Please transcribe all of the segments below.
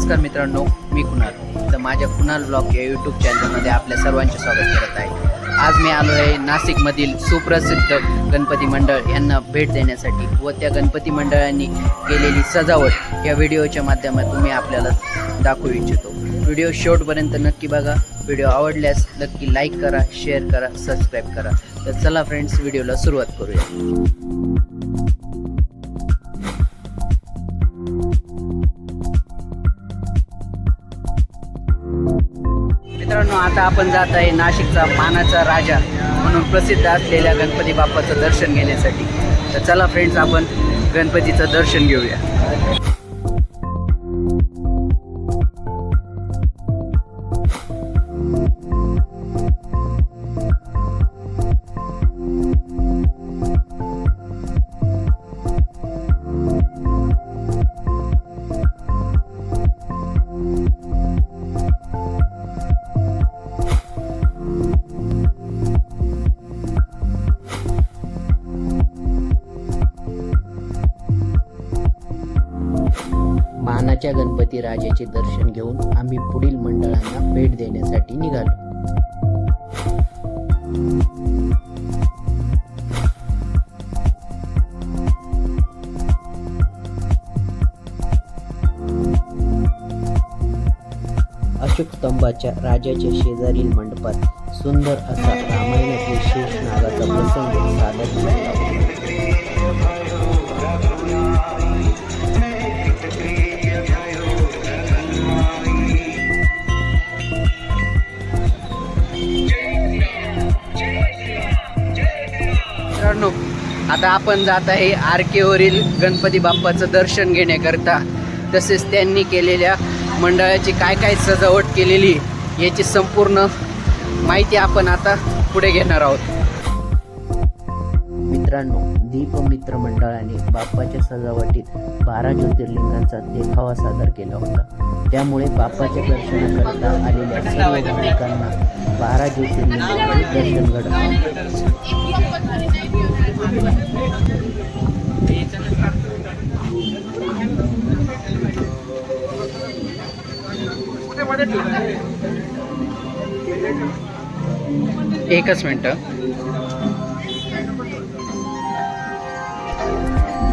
नमस्कार मित्रांनो मी कुणाल. तर माझ्या कुणाल ब्लॉग या यूट्यूब चॅनलमध्ये आपल्या सर्वांचे स्वागत करत आहे. आज मी आलो आहे नाशिकमधील सुप्रसिद्ध गणपती मंडळ यांना भेट देण्यासाठी व त्या गणपती मंडळांनी केलेली सजावट या व्हिडिओच्या माध्यमातून मी आपल्याला दाखवू इच्छितो. व्हिडिओ शेवटपर्यंत नक्की बघा. व्हिडिओ आवडल्यास नक्की लाईक करा शेअर करा सबस्क्राईब करा. तर चला फ्रेंड्स व्हिडिओला सुरुवात करूया. आता आपण जात आहे नाशिकचा मानाचा राजा म्हणून प्रसिद्ध असलेल्या गणपती बाप्पाचं दर्शन घेण्यासाठी. तर चला फ्रेंड्स आपण गणपतीचं दर्शन घेऊया. मानाच्या गणपती राजाचे दर्शन घेऊन आम्ही पुढील मंडळांना भेट देण्यासाठी निघालो. अशोक स्तंभाच्या राजाच्या शेजारील मंडपात सुंदर असा रामायणातील शेष नागाचा प्रसंग सादर केला मित्रांनो आता आपण जात आहे आर केवरील गणपती बाप्पाचं दर्शन घेण्याकरता. तसेच त्यांनी केलेल्या मंडळाची काय काय सजावट केलेली याची संपूर्ण माहिती आपण आता पुढे घेणार आहोत. मित्रांनो दीपमित्र मंडळाने बाप्पाच्या सजावटीत बारा ज्योतिर्लिंगांचा देखावा सादर केला होता. त्यामुळे बाप्पाच्या दर्शनाकरता आलेल्या सर्व भाविकांना बारा ज्योतिर्लिंगांचे दर्शन घडत एकच मिनटं.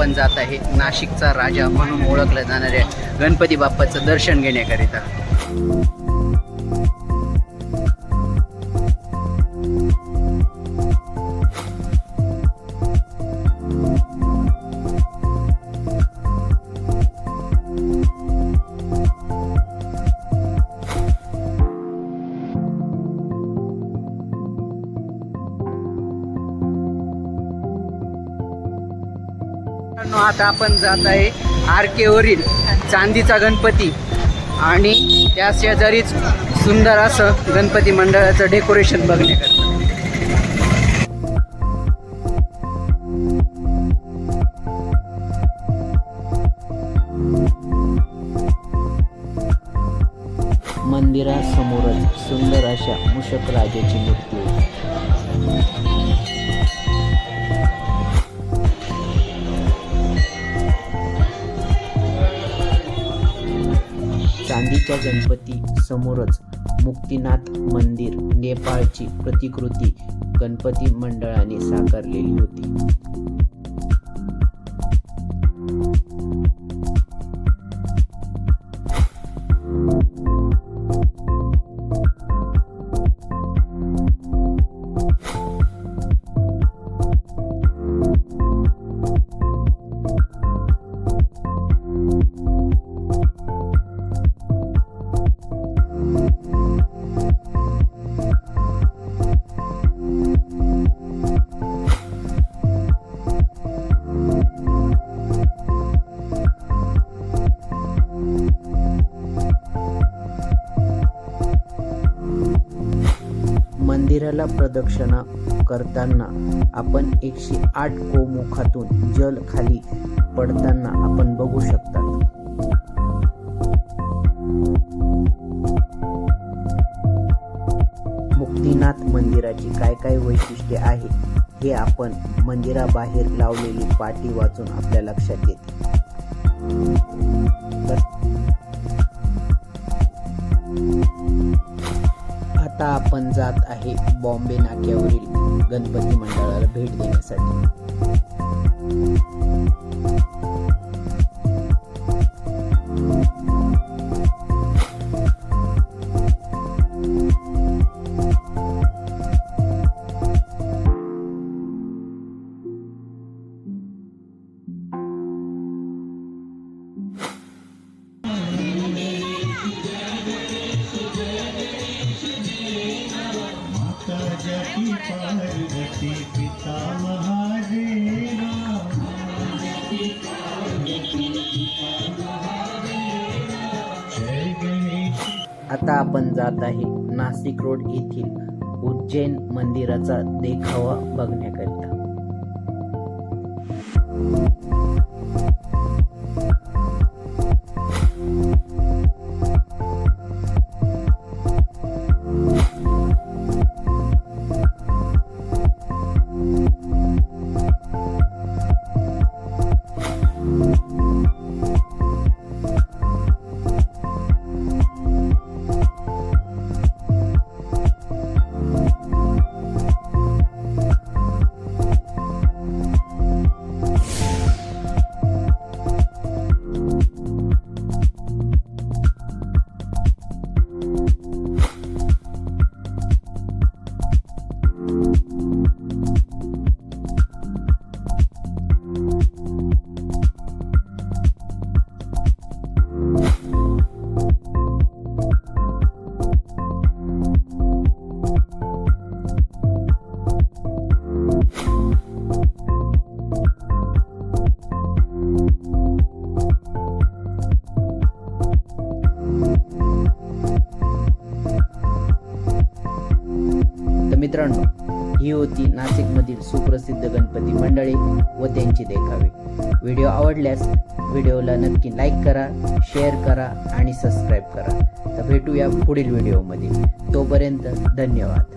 आपण जात आहे. नाशिकचा राजा म्हणून ओळखल्या जाणाऱ्या गणपती बाप्पाचं दर्शन घेण्याकरिता. आता आपण जात आहे आरकेवरील चांदीचा गणपती. आणि त्या शेजारीच सुंदर असं गणपती मंडळाचं डेकोरेशन बघण्याकरता. मंदिरासमोरच अशा मूषक राजाची मूर्ती चांदीच्या गणपती समोरच मुक्तीनाथ मंदिर नेपाळची प्रतिकृती गणपती मंडळाने साकारलेली होती. प्रदक्षिणा करताना आपण एकशे आठ गोमुखातून जल खाली पडताना आपण बघू शकतात मुक्तीनाथ मंदिराची काय काय वैशिष्ट्ये आहे हे आपण मंदिराबाहेर लावलेली पाटी वाचून आपल्या लक्षात येते. आता आपण जात आहे बॉम्बे नाक्यावरील गणपती मंडळाला भेट देण्यासाठी. पिता महादेवा आता आपण जात आहे नाशिक रोड येथील उज्जैन मंदिराचा देखावा बघण्या मित्रांनो ही होती नाशिकमधील सुप्रसिद्ध गणपती मंडळी व त्यांची देखावे. व्हिडिओ आवडल्यास व्हिडिओला नक्की लाईक करा शेअर करा आणि सबस्क्राईब करा. तर भेटूया पुढील व्हिडिओमध्ये. तोपर्यंत धन्यवाद.